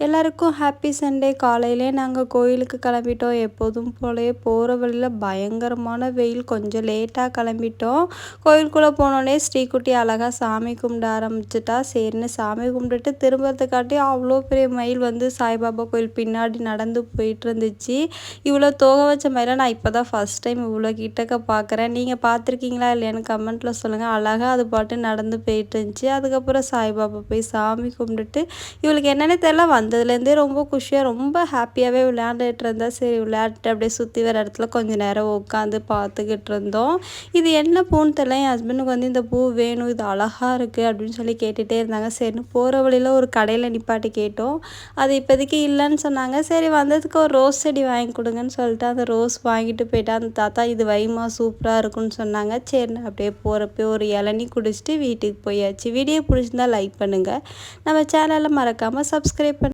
எல்லாருக்கும் happy Sunday காலையிலே நாங்கள் கோயிலுக்கு கிளம்பிட்டோம். எப்போதும் போலயே போகிற வழியில் பயங்கரமான வெயில். கொஞ்சம் லேட்டாக கிளம்பிட்டோம். கோயிலுக்குள்ளே போனோடனே ஸ்ரீகுட்டி அழகாக சாமி கும்பிட ஆரம்பிச்சிட்டா. சரின்னு சாமி கும்பிட்டுட்டு திரும்பறதுக்காட்டி அவ்வளோ பெரிய மயில் வந்து சாய்பாபா கோயில் பின்னாடி நடந்து போயிட்டு இருந்துச்சு இவ்வளோ தோகை வச்ச மயிலை நான் இப்போ தான் ஃபஸ்ட் டைம் இவ்வளோ கிட்டக்க பார்க்குறேன் நீங்கள் பார்த்துருக்கீங்களா இல்லையான்னு கமெண்ட்டில் சொல்லுங்கள் அழகாக அது பாட்டு நடந்து போயிட்டு இருந்துச்சு அதுக்கப்புறம் சாய்பாபா போய் சாமி கும்பிட்டுட்டு இவளுக்கு என்னென்ன தெரியல வந்ததுலேருந்தே ரொம்ப குஷியாக ரொம்ப ஹாப்பியாகவே விளையாண்டுட்டு இருந்தா சரி விளையாட்டு அப்படியே சுற்றி வர இடத்துல கொஞ்சம் நேரம் உட்காந்து பார்த்துக்கிட்டு இருந்தோம் இது என்ன பூன்னு தெரியல என் ஹஸ்பண்டுக்கு வந்து இந்த பூ வேணும் இது அழகாக இருக்குது அப்படின்னு சொல்லி கேட்டுகிட்டே இருந்தாங்க. சரின்னு போகிற வழியில் ஒரு கடையில் நிப்பாட்டி கேட்டோம். அது இப்போதைக்கு இல்லைன்னு சொன்னாங்க. சரி வந்ததுக்கு ஒரு ரோஸ் செடி வாங்கி கொடுங்கன்னு சொல்லிட்டு அந்த ரோஸ் வாங்கிட்டு போயிட்டா. அந்த தாத்தா இது வைமா சூப்பராக இருக்குன்னு சொன்னாங்க. சரி அப்படியே போகிறப்ப ஒரு இளநி குடிச்சிட்டு வீட்டுக்கு போயாச்சு. வீடியோ பிடிச்சிருந்தா லைக் பண்ணுங்கள் நம்ம சேனலை மறக்காமல் சப்ஸ்கிரைப் பண்ணி